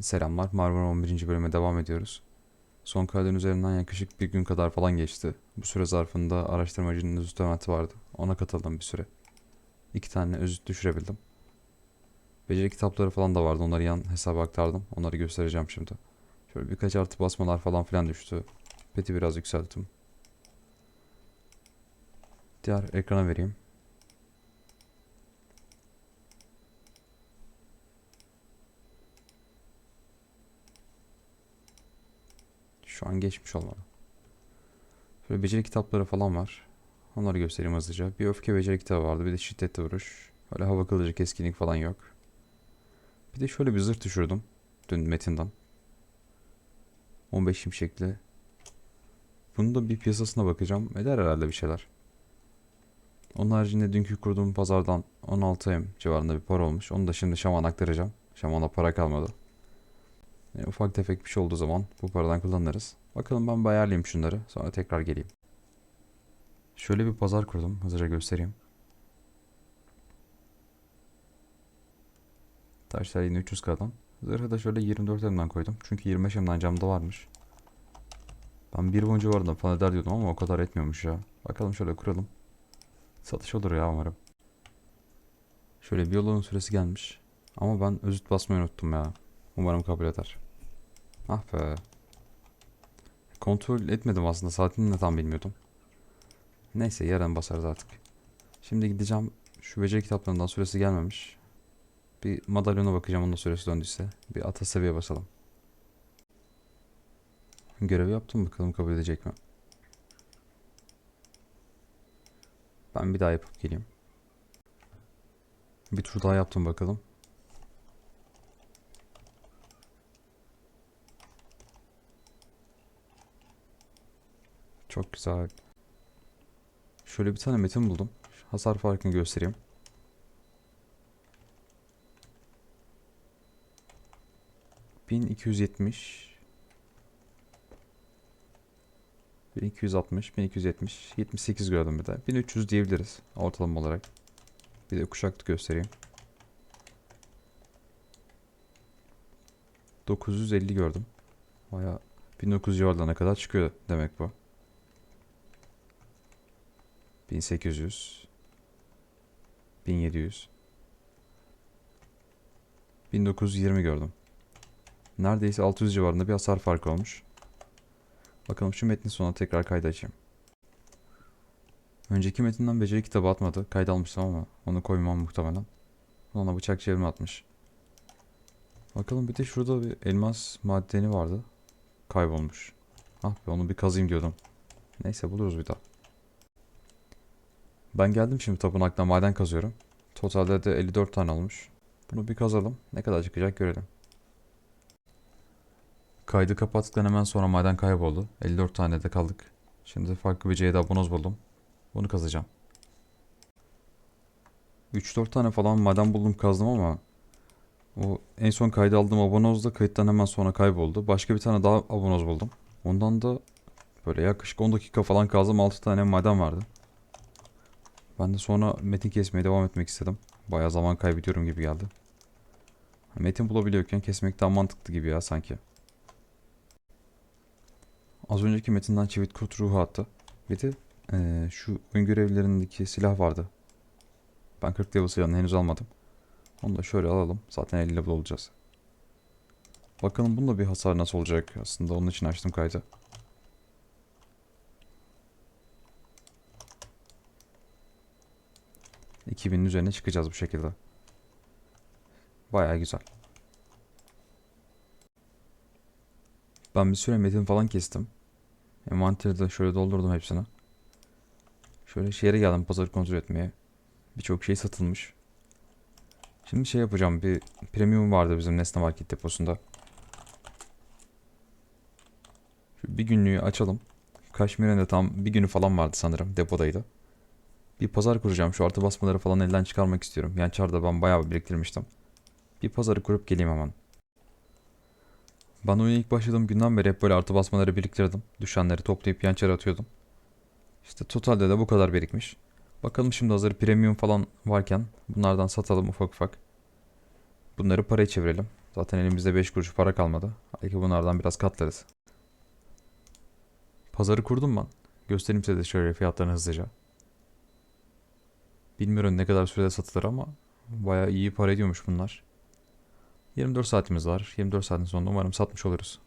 Selamlar. Marmara 11. bölüme devam ediyoruz. Son kaydın üzerinden yaklaşık bir gün kadar falan geçti. Bu süre zarfında araştırmacının özüt eventi vardı. Ona katıldım bir süre. İki tane özüt düşürebildim. Beceri kitapları falan da vardı. Onları yan hesaba aktardım. Onları göstereceğim şimdi. Şöyle birkaç artı basmalar falan filan düştü. Peti biraz yükselttim. Diğer ekrana vereyim. Şu an geçmiş olmalı. Şöyle beceri kitapları falan var. Onları göstereyim hızlıca. Bir öfke beceri kitabı vardı. Bir de şiddetli vuruş. Öyle hava kılıcı keskinlik falan yok. Bir de şöyle bir zırh düşürdüm. Dün metinden. 15 şimşekli. Bunun da bir piyasasına bakacağım. Eder herhalde bir şeyler. Onun haricinde dünkü kurduğum pazardan 16M civarında bir para olmuş. Onu da şimdi şaman aktaracağım. Şamana para kalmadı. E, ufak tefek bir şey olduğu zaman bu paradan kullanırız. Bakalım ben bir ayarlayayım şunları. Sonra tekrar geleyim. Şöyle bir pazar kurdum. Hızlıca göstereyim. Taşlar yine 300 kadan. Zırhı da şöyle 24 emden koydum. Çünkü 25 emden camda varmış. Ben bir boncu vardı falan eder diyordum ama o kadar etmiyormuş ya. Bakalım şöyle kuralım. Satış olur ya umarım. Şöyle bir yolun süresi gelmiş. Ama ben özüt basmayı unuttum ya. Umarım kabul eder. Ah be. Kontrol etmedim aslında. Saatini de tam bilmiyordum. Neyse yarın basarız artık. Şimdi gideceğim. Şu beceri kitaplarından süresi gelmemiş. Bir madalyona bakacağım onun süresi döndüyse. Bir ata seviye basalım. Görevi yaptım bakalım kabul edecek mi? Ben bir daha yapıp geleyim. Bir tur daha yaptım bakalım. Çok güzel. Şöyle bir tane metin buldum. Hasar farkını göstereyim. Bin iki yüz yetmiş. 1260, 1270, 78 gördüm bir de. 1300 diyebiliriz ortalama olarak. Bir de kuşaklı göstereyim. 950 gördüm. Baya 1900 civarlarına kadar çıkıyor demek bu. 1800 1700 1920 gördüm. Neredeyse 600 civarında bir hasar farkı olmuş. Bakalım şu metnin sonuna tekrar kaydı açayım. Önceki metinden beceri kitabı atmadı. Kayda almıştım ama onu koymam muhtemelen. Ona bıçak çevirme atmış. Bakalım bir de şurada bir elmas madeni vardı. Kaybolmuş. Ah be onu bir kazayım diyordum. Neyse buluruz bir daha. Ben geldim şimdi tapınakta maden kazıyorum. Totalde de 54 tane olmuş. Bunu bir kazalım. Ne kadar çıkacak görelim. Kaydı kapattıktan hemen sonra maden kayboldu. 54 tane de kaldık. Şimdi farklı bir C'de abonoz buldum. Bunu kazacağım. 3-4 tane falan maden buldum kazdım ama o en son kayda aldığım abonoz da kayıttan hemen sonra kayboldu. Başka bir tane daha abonoz buldum. Ondan da böyle yaklaşık 10 dakika falan kazdım 6 tane maden vardı. Ben de sonra metin kesmeye devam etmek istedim. Bayağı zaman kaybediyorum gibi geldi. Metin bulabiliyorken kesmek daha mantıklı gibi ya sanki. Az önceki metinden çivit kurt ruhu attı. Bir de eee, şu oyun görevlerindeki silah vardı. Ben 40 level silahını henüz almadım. Onu da şöyle alalım. Zaten 50 level olacağız. Bakalım bunda bir hasar nasıl olacak. Aslında onun için açtım kaydı. ...2000'in üzerine çıkacağız bu şekilde. Bayağı güzel. Ben bir süre metin falan kestim. Envanteri de şöyle doldurdum hepsini. Şöyle şehre geldim pazarı kontrol etmeye. Birçok şey satılmış. Şimdi şey yapacağım. Bir premium vardı bizim Nesne Market deposunda. Şu bir günlüğü açalım. Kaşmir'in de tam bir günü falan vardı sanırım. Depodaydı. Bir pazar kuracağım. Şu artı basmaları falan elden çıkarmak istiyorum. Yani çarda ben bayağı biriktirmiştim. Bir pazarı kurup geleyim hemen. Ben oyuna ilk başladığım günden beri hep böyle artı basmaları biriktirdim. Düşenleri toplayıp yan çara atıyordum. İşte totalde de bu kadar birikmiş. Bakalım şimdi hazır premium falan varken bunlardan satalım ufak ufak. Bunları paraya çevirelim. Zaten elimizde 5 kuruş para kalmadı. Belki bunlardan biraz katlarız. Pazarı kurdum ben. Göstereyim size de şöyle fiyatlarını hızlıca. Bilmiyorum ne kadar sürede satılır ama bayağı iyi para ediyormuş bunlar. 24 saatimiz var. 24 saatin sonunda umarım satmış oluruz.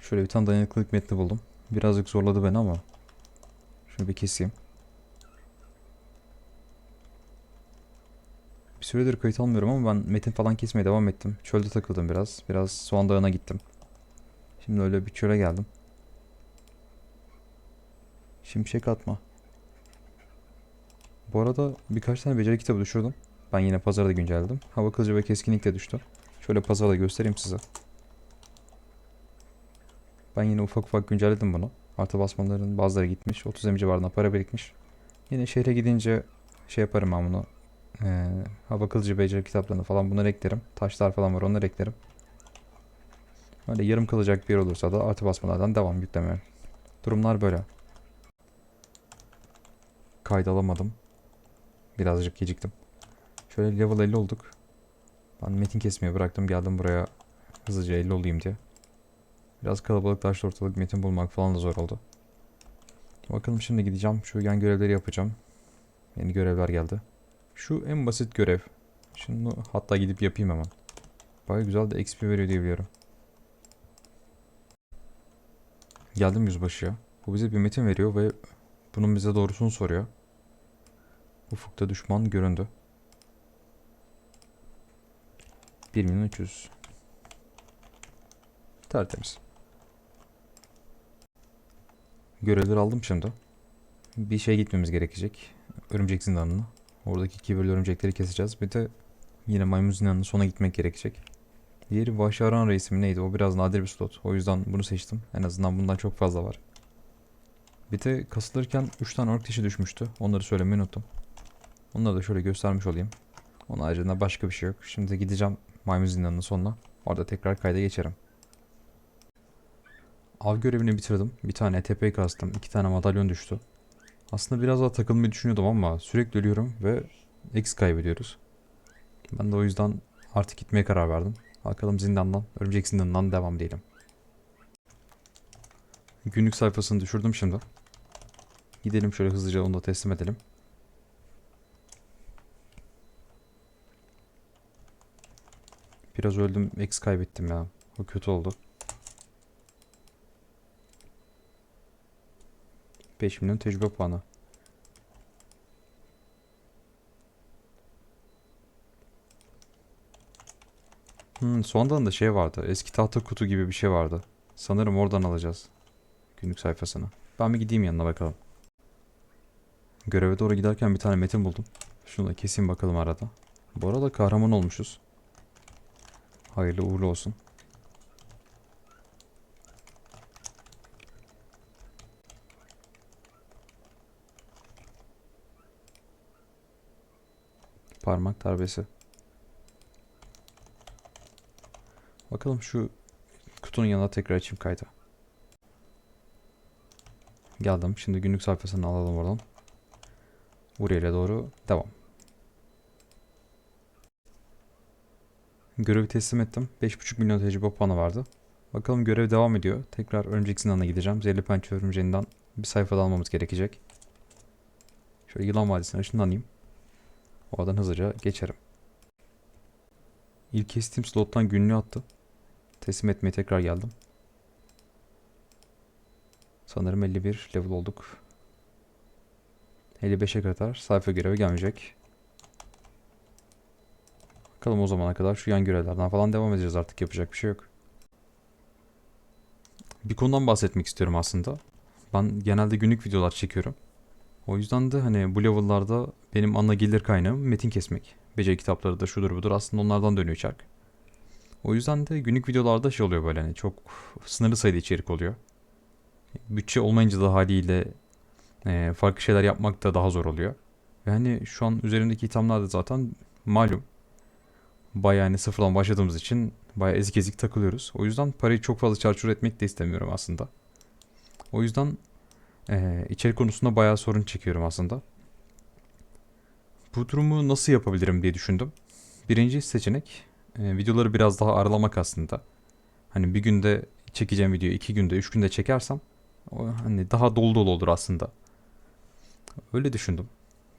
Şöyle bir tane dayanıklılık metni buldum. Birazcık zorladı beni ama. Şunu bir keseyim. Bir süredir kayıt almıyorum ama ben metin falan kesmeye devam ettim. Çölde takıldım biraz. Biraz Soğan Dağı'na gittim. Şimdi öyle bir çöle geldim. Şimşek atma. Bu arada birkaç tane beceri kitabı düşürdüm. Ben yine pazarda güncelledim. Hava kılıcı ve keskinlik de düştü. Şöyle pazarda göstereyim size. Ben yine ufak ufak güncelledim bunu. Artı basmaların bazıları gitmiş. 30 emici varına para birikmiş. Yine şehre gidince şey yaparım ben bunu. Ee, hava kılıcı beceri kitaplarını falan bunları eklerim. Taşlar falan var onları eklerim. Öyle yarım kalacak bir olursa da artı basmalardan devam yüklemeye. Durumlar böyle. Kayda alamadım. Birazcık geciktim. Şöyle level 50 olduk. Ben metin kesmeyi bıraktım geldim buraya hızlıca 50 olayım diye. Biraz kalabalıklaştı ortalık metin bulmak falan da zor oldu. Bakalım şimdi gideceğim şu yan görevleri yapacağım. Yeni görevler geldi. Şu en basit görev. Şunu hatta gidip yapayım hemen. Baya güzel de XP veriyor diye biliyorum. Geldim yüzbaşıya. Bu bize bir metin veriyor ve bunun bize doğrusunu soruyor. Ufukta düşman göründü. 1 milyon 300. Tertemiz. Görevleri aldım şimdi. Bir şey gitmemiz gerekecek. Örümcek zindanına. Oradaki kibirli örümcekleri keseceğiz. Bir de yine maymun zindanının sona gitmek gerekecek. Diğeri Vahşi Aran Reisi neydi? O biraz nadir bir slot. O yüzden bunu seçtim. En azından bundan çok fazla var. Bir de kasılırken 3 tane ork dişi düşmüştü. Onları söylemeyi unuttum. Onları da şöyle göstermiş olayım. Onun haricinde başka bir şey yok. Şimdi gideceğim maymun zindanının sonuna. Orada tekrar kayda geçerim. Av görevini bitirdim. Bir tane tepe kastım. iki tane madalyon düştü. Aslında biraz daha takılmayı düşünüyordum ama sürekli ölüyorum ve X kaybediyoruz. Ben de o yüzden artık gitmeye karar verdim. Bakalım zindandan, örümcek zindanından devam diyelim. Günlük sayfasını düşürdüm şimdi. Gidelim şöyle hızlıca onu da teslim edelim. Biraz öldüm, X kaybettim ya. O kötü oldu. 5 milyon tecrübe puanı. Hmm, sondan da şey vardı. Eski tahta kutu gibi bir şey vardı. Sanırım oradan alacağız. Günlük sayfasını. Ben bir gideyim yanına bakalım. Göreve doğru giderken bir tane metin buldum. Şunu da keseyim bakalım arada. Bu arada kahraman olmuşuz. Hayırlı uğurlu olsun. Parmak darbesi. Bakalım şu kutunun yanına tekrar açayım kaydı. Geldim. Şimdi günlük sayfasını alalım oradan. Buraya doğru devam. Görevi teslim ettim. 5.5 milyon tecrübe puanı vardı. Bakalım görev devam ediyor. Tekrar örümcek zindanına gideceğim. Zehirli pençe örümceğinden bir sayfada almamız gerekecek. Şöyle yılan vadisine ışınlanayım. Oradan hızlıca geçerim. İlk kestiğim slottan günlüğü attı. Teslim etmeye tekrar geldim. Sanırım 51 level olduk. 55'e kadar sayfa görevi gelmeyecek. Bakalım o zamana kadar şu yan görevlerden falan devam edeceğiz artık yapacak bir şey yok. Bir konudan bahsetmek istiyorum aslında. Ben genelde günlük videolar çekiyorum. O yüzden de hani bu level'larda benim ana gelir kaynağım metin kesmek. Beceri kitapları da şudur budur aslında onlardan dönüyor çark. O yüzden de günlük videolarda şey oluyor böyle hani çok sınırlı sayıda içerik oluyor. Bütçe olmayınca da haliyle e, farklı şeyler yapmak da daha zor oluyor. Ve hani şu an üzerimdeki itemler de zaten malum. Bayağı hani sıfırdan başladığımız için bayağı ezik ezik takılıyoruz. O yüzden parayı çok fazla çarçur etmek de istemiyorum aslında. O yüzden ee, içerik konusunda bayağı sorun çekiyorum aslında. bu durumu nasıl yapabilirim diye düşündüm. Birinci seçenek e, videoları biraz daha aralamak aslında. Hani bir günde çekeceğim videoyu iki günde, üç günde çekersem o hani daha dolu dolu olur aslında. Öyle düşündüm.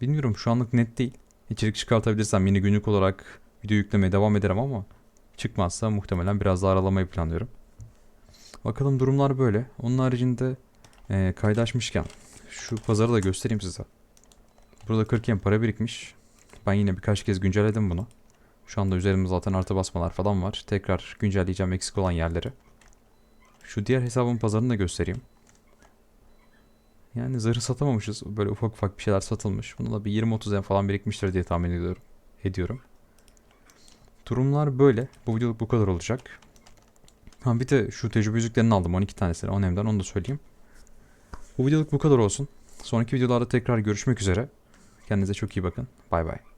Bilmiyorum şu anlık net değil. İçerik çıkartabilirsem yine günlük olarak video yüklemeye devam ederim ama çıkmazsa muhtemelen biraz daha aralamayı planlıyorum. Bakalım durumlar böyle. Onun haricinde e, kaydaşmışken şu pazarı da göstereyim size. Burada 40 yen para birikmiş. Ben yine birkaç kez güncelledim bunu. Şu anda üzerimde zaten artı basmalar falan var. Tekrar güncelleyeceğim eksik olan yerleri. Şu diğer hesabın pazarını da göstereyim. Yani zırhı satamamışız. Böyle ufak ufak bir şeyler satılmış. Bunda da bir 20-30 yen falan birikmiştir diye tahmin ediyorum. Durumlar böyle. Bu videoluk bu kadar olacak. Ha bir de şu tecrübe yüzüklerini aldım 12 tanesini Onem'den onu da söyleyeyim. Bu videoluk bu kadar olsun. Sonraki videolarda tekrar görüşmek üzere. Kendinize çok iyi bakın. Bay bay.